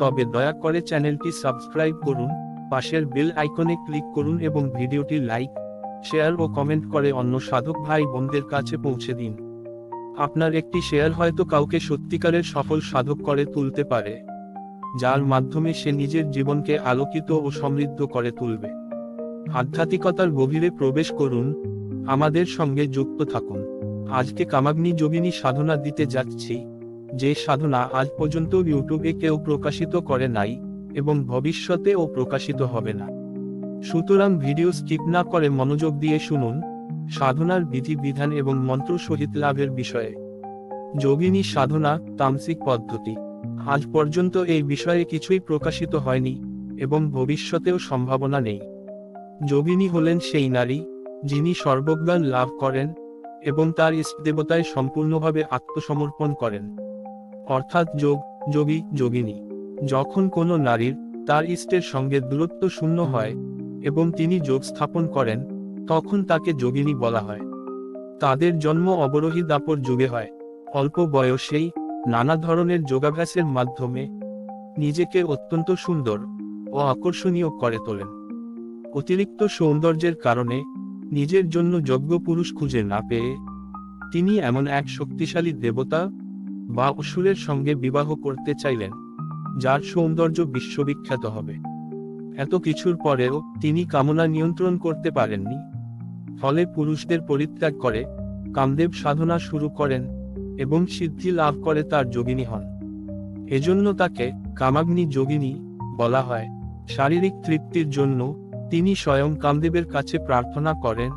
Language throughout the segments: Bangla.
তবে দয়া করে চ্যানেলটি সাবস্ক্রাইব করুন, পাশের বেল আইকনে ক্লিক করুন এবং ভিডিওটি লাইক, শেয়ার ও কমেন্ট করে অন্য সাধক ভাই বোনদের কাছে পৌঁছে দিন। আপনার একটি শেয়ার হয়তো কাউকে সত্যিকারের সফল সাধক করে তুলতে পারে, যার মাধ্যমে সে নিজের জীবনকে আলোকিত ও সমৃদ্ধ করে তুলবে। আধ্যাত্মিকতার গভীরে প্রবেশ করুন, আমাদের সঙ্গে যুক্ত থাকুন। আজকে কামাগ্নি যোগিনী সাধনা দিতে যাচ্ছি। যে সাধনা আজ পর্যন্ত ইউটিউবে কেউ প্রকাশিত করে নাই, এবং ভবিষ্যতেও প্রকাশিত হবে না। সুতরাং ভিডিও স্কিপ না করে মনোযোগ দিয়ে শুনুন, সাধনার বিধিবিধান এবং মন্ত্র সহিত লাভের বিষয়ে। যোগিনী সাধনা, তামসিক পদ্ধতি। আজ পর্যন্ত এই বিষয়ে কিছুই প্রকাশিত হয়নি, এবং ভবিষ্যতেও সম্ভাবনা নেই। যোগিনী হলেন সেই নারী, যিনি সর্বজ্ঞান লাভ করেন, এবং তার ইষ্টদেবতায় সম্পূর্ণভাবে আত্মসমর্পণ করেন। অর্থাৎ যোগ, যোগী, যোগিনী। যখন কোনো নারীর তার ইষ্টের সঙ্গে দূরত্ব শূন্য হয় এবং তিনি যোগ স্থাপন করেন, তখন তাকে যোগিনী বলা হয়। তাদের জন্ম অবরোহী দাপর যুগে হয়। অল্প বয়সেই নানা ধরনের যোগাভ্যাসের মাধ্যমে নিজেকে অত্যন্ত সুন্দর ও আকর্ষণীয় করে তোলেন। অতিরিক্ত সৌন্দর্যের কারণে নিজের জন্য যোগ্য পুরুষ খুঁজে না পেয়ে তিনি এমন এক শক্তিশালী দেবতা বা অসুরের সঙ্গে বিবাহ করতে চাইলেন, যার সৌন্দর্য বিশ্ববিখ্যাত হবে। এত কিছুর পরেও তিনি কামনা নিয়ন্ত্রণ করতে পারেননি। ফলে পুরুষদের পরিত্যাগ করে কামদেব সাধনা শুরু করেন এবং সিদ্ধি লাভ করে তার যোগিনী হন। এজন্য তাকে কামাগ্নি যোগিনী বলা হয়। শারীরিক তৃপ্তির জন্য তিনি স্বয়ং কামদেবের কাছে প্রার্থনা করেন,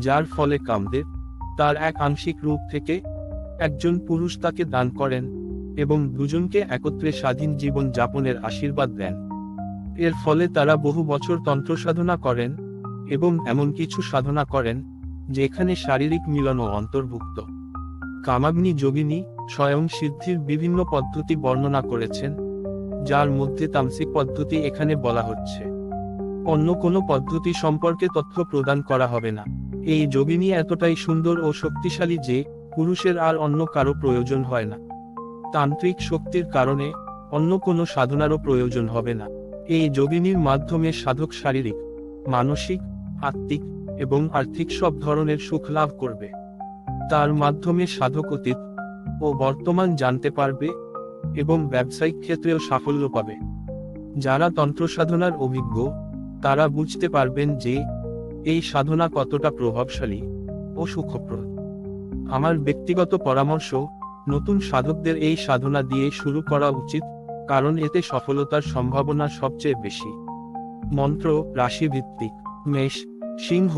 যার ফলে কামদেব তার এক আংশিক রূপ থেকে একজন পুরুষ তাকে দান করেন, এবং দুজনকে একত্রে স্বাধীন জীবন যাপনের আশীর্বাদ দেন। এর ফলে তারা বহু বছর তন্ত্র সাধনা করেন, এবং এমন কিছু সাধনা করেন, যেখানে শারীরিক মিলনও অন্তর্ভুক্ত। কামাগ্নি যোগিনী স্বয়ং সিদ্ধির বিভিন্ন পদ্ধতি বর্ণনা করেছেন, যার মধ্যে তামসিক পদ্ধতি এখানে বলা হচ্ছে। অন্য কোনো পদ্ধতি সম্পর্কে তথ্য প্রদান করা হবে না। এই যোগিনী এতটাই সুন্দর ও শক্তিশালী যে পুরুষের আর অন্য কারও প্রয়োজন হয় না। তান্ত্রিক শক্তির কারণে অন্য কোনো সাধনারও প্রয়োজন হবে না। এই যোগিনীর মাধ্যমে সাধক শারীরিক, মানসিক, আত্মিক এবং আর্থিক সব ধরনের সুখ লাভ করবে। তার মাধ্যমে সাধক অতীত ও বর্তমান জানতে পারবে এবং ব্যবসায়িক ক্ষেত্রেও সাফল্য পাবে। যারা তন্ত্র সাধনার অভিজ্ঞ, তারা বুঝতে পারবেন যে এই সাধনা কতটা প্রভাবশালী ও সুখপ্রদ। আমার ব্যক্তিগত পরামর্শ, নতুন সাধকদের এই সাধনা দিয়ে শুরু করা উচিত, কারণ এতে সফলতার সম্ভাবনা সবচেয়ে বেশি। মন্ত্র রাশি ভিত্তিক মেষ, সিংহ,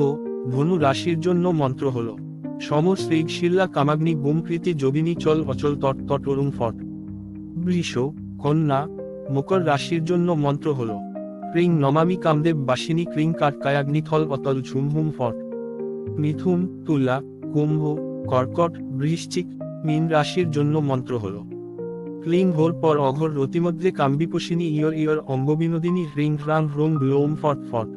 ধনু রাশির জন্য মন্ত্র হল, সম শ্রীগ শিল্লা কামাগ্নি বুমকৃতি যোগিনী চল অচল তট তট অরুং ফট। বৃষ, কন্যা, মকর রাশির জন্য মন্ত্র হল, ক্রিং নমামি কামদেব বাসিনী ক্রিং কাটকায়াগ্নি থল অতল ঝুমহুম ফট। মিথুন, তুলা, কুম্ভ কর্কট বৃশ্চিক মীন রাশির জন্য মন্ত্র হল। ক্লিং ভোর পর অঘর রতিমধ্যে কাম্বিপোষিনী ইয়র ইয়র অঙ্গবিনোদিনী হ্রিং হ্রাং হ্রোং ব্লোম ফট ফট।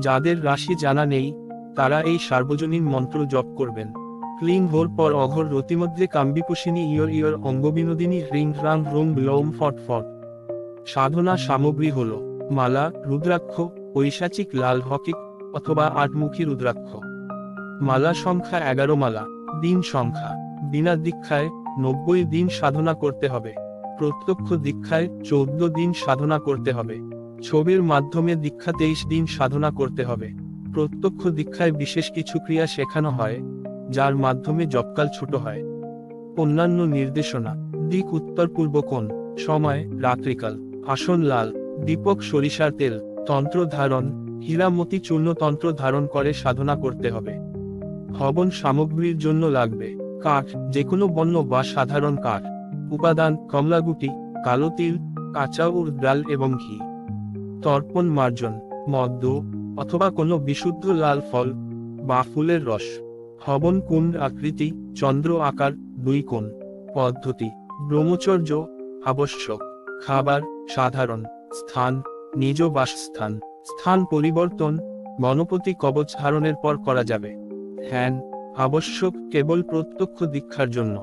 যাদের রাশি জানা নেই, তারা এই সার্বজনীন মন্ত্র জপ করবেন। ক্লিং ভোর পর অঘর রতিমধ্যে কাম্বিপোষিনী ইয়র ইয়র অঙ্গবিনোদিনী হ্রিং হ্রাং হ্রোং ব্লোম ফট ফট। সাধনা সামগ্রী হল, মালা, রুদ্রাক্ষ ঐশাচিক লাল হকিক অথবা আটমুখী রুদ্রাক্ষ। মালা সংখ্যা এগারো মালা। দিন সংখ্যা বিনা দীক্ষায় নব্বই দিন সাধনা করতে হবে। প্রত্যক্ষ দীক্ষায় চৌদ্দ দিন সাধনা করতে হবে। ছবির মাধ্যমে দীক্ষা তেইশ দিন সাধনা করতে হবে। প্রত্যক্ষ দীক্ষায় বিশেষ কিছু ক্রিয়া শেখানো হয়, যার মাধ্যমে জপকাল ছোট হয়। অন্যান্য নির্দেশনা, দিক উত্তর পূর্ব কোণ, সময়, রাত্রিকাল, আসন লাল, দীপক সরিষার তেল, তন্ত্র ধারণ, হীরামতি চূর্ণ তন্ত্র ধারণ করে সাধনা করতে হবে। হবন সামগ্রীর জন্য লাগবে। কাঠ যে কোনো বন্য বা সাধারণ কাঠ। উপাদান, কমলাগুটি, কালো তিল, কাঁচা উর ডাল এবং ঘি। তর্পণ মার্জন, মদ্য, অথবা কোনো বিশুদ্ধ লাল ফল বা ফুলের রস। হবন কুণ্ড আকৃতি, চন্দ্র আকার, দুই কোণ। পদ্ধতি, ব্রহ্মচর্য, আবশ্যক। খাবার, সাধারণ। স্থান, নিজ বাসস্থান। স্থান পরিবর্তন, গণপতি কবচ ধারণের পর করা যাবে। ধ্যান, আবশ্যক কেবল প্রত্যক্ষ দীক্ষার জন্য।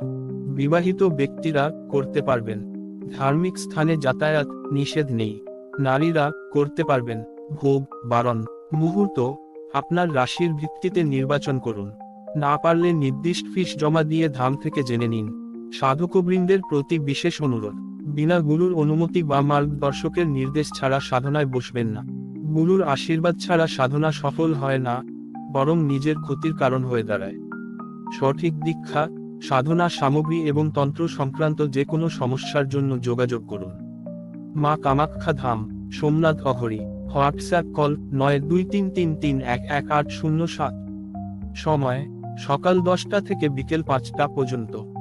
বিবাহিত ব্যক্তিরা করতে পারবেন। ধার্মিক স্থানে যাতায়াত নিষেধ নেই। নারীরা করতে পারবেন। ভোগ, বারণ, মুহূর্ত আপনার রাশির ভিত্তিতে নির্বাচন করুন। না পারলে নির্দিষ্ট ফিস জমা দিয়ে ধাম থেকে জেনে নিন। সাধকবৃন্দের প্রতি বিশেষ অনুরোধ। বিনা গুরুর অনুমতি বা মার্গদর্শকের নির্দেশ ছাড়া সাধনায় বসবেন না। গুরুর আশীর্বাদ ছাড়া সাধনা সফল হয় না। বরং নিজের ক্ষতির কারণ হয়ে দাঁড়ায়। সঠিক দীক্ষা, সাধনা, সামগ্রী এবং তন্ত্র সংক্রান্ত যে কোনো সমস্যার জন্য যোগাযোগ করুন। মা কামাখ্যা ধাম, সোমনাথ অঘরি, হোয়াটসঅ্যাপ কল নয় দুই তিন তিন তিন এক এক আট শূন্য সাত সময় সকাল দশটা থেকে বিকেল পাঁচটা পর্যন্ত